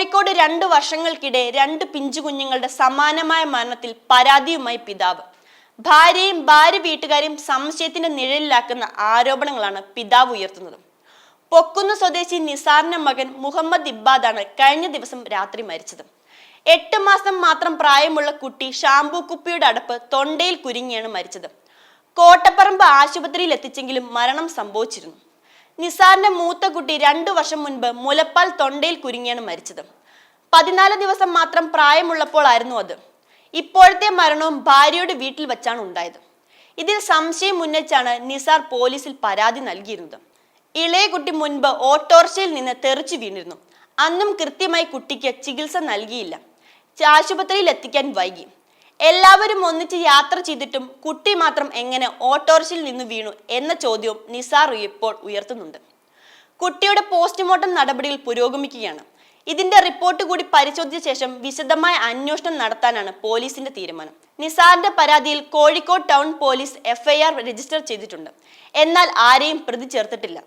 കോഴിക്കോട് രണ്ട് വർഷങ്ങൾക്കിടെ രണ്ട് പിഞ്ചു കുഞ്ഞുങ്ങളുടെ സമാനമായ മരണത്തിൽ പരാതിയുമായി പിതാവ്. ഭാര്യയും ഭാര്യ വീട്ടുകാരെയും സംശയത്തിന്റെ നിഴലിലാക്കുന്ന ആരോപണങ്ങളാണ് പിതാവ് ഉയർത്തുന്നത്. പൊക്കുന്ന സ്വദേശി നിസാറിന്റെ മകൻ മുഹമ്മദ് ഇബ്ബാദാണ് കഴിഞ്ഞ ദിവസം രാത്രി മരിച്ചത്. എട്ട് മാസം മാത്രം പ്രായമുള്ള കുട്ടി ഷാംപൂ കുപ്പിയുടെ അടപ്പ് തൊണ്ടയിൽ കുരുങ്ങിയാണ് മരിച്ചത്. കോട്ടപ്പറമ്പ് ആശുപത്രിയിൽ എത്തിച്ചെങ്കിലും മരണം സംഭവിച്ചിരുന്നു. നിസാറിന്റെ മൂത്ത കുട്ടി രണ്ടു വർഷം മുൻപ് മുലപ്പാൽ തൊണ്ടയിൽ കുരുങ്ങിയാണ് മരിച്ചത്. പതിനാല് ദിവസം മാത്രം പ്രായമുള്ളപ്പോൾ ആയിരുന്നു അത്. ഇപ്പോഴത്തെ മരണവും ഭാര്യയുടെ വീട്ടിൽ വെച്ചാണ് ഉണ്ടായത്. ഇതിൽ സംശയം ഉന്നയിച്ചാണ് നിസാർ പോലീസിൽ പരാതി നൽകിയിരുന്നത്. ഇളയ കുട്ടി മുൻപ് ഓട്ടോറിക്ഷയിൽ നിന്ന് തെറിച്ചു വീണിരുന്നു. അന്നും കൃത്യമായി കുട്ടിക്ക് ചികിത്സ നൽകിയില്ല. ആശുപത്രിയിൽ എത്തിക്കാൻ വൈകി. എല്ലാവരും ഒന്നിച്ച് യാത്ര ചെയ്തിട്ടും കുട്ടി മാത്രം എങ്ങനെ ഓട്ടോറിക്ഷയിൽ നിന്ന് വീണു എന്ന ചോദ്യവും നിസാർ ഇപ്പോൾ ഉയർത്തുന്നുണ്ട്. കുട്ടിയുടെ പോസ്റ്റ്മോർട്ടം നടപടികൾ പുരോഗമിക്കുകയാണ്. ഇതിന്റെ റിപ്പോർട്ട് കൂടി പരിശോധിച്ച ശേഷം വിശദമായ അന്വേഷണം നടത്താനാണ് പോലീസിന്റെ തീരുമാനം. നിസാറിന്റെ പരാതിയിൽ Kozhikode town police FIR register ചെയ്തിട്ടുണ്ട്. എന്നാൽ ആരെയും പ്രതി ചേർത്തിട്ടില്ല.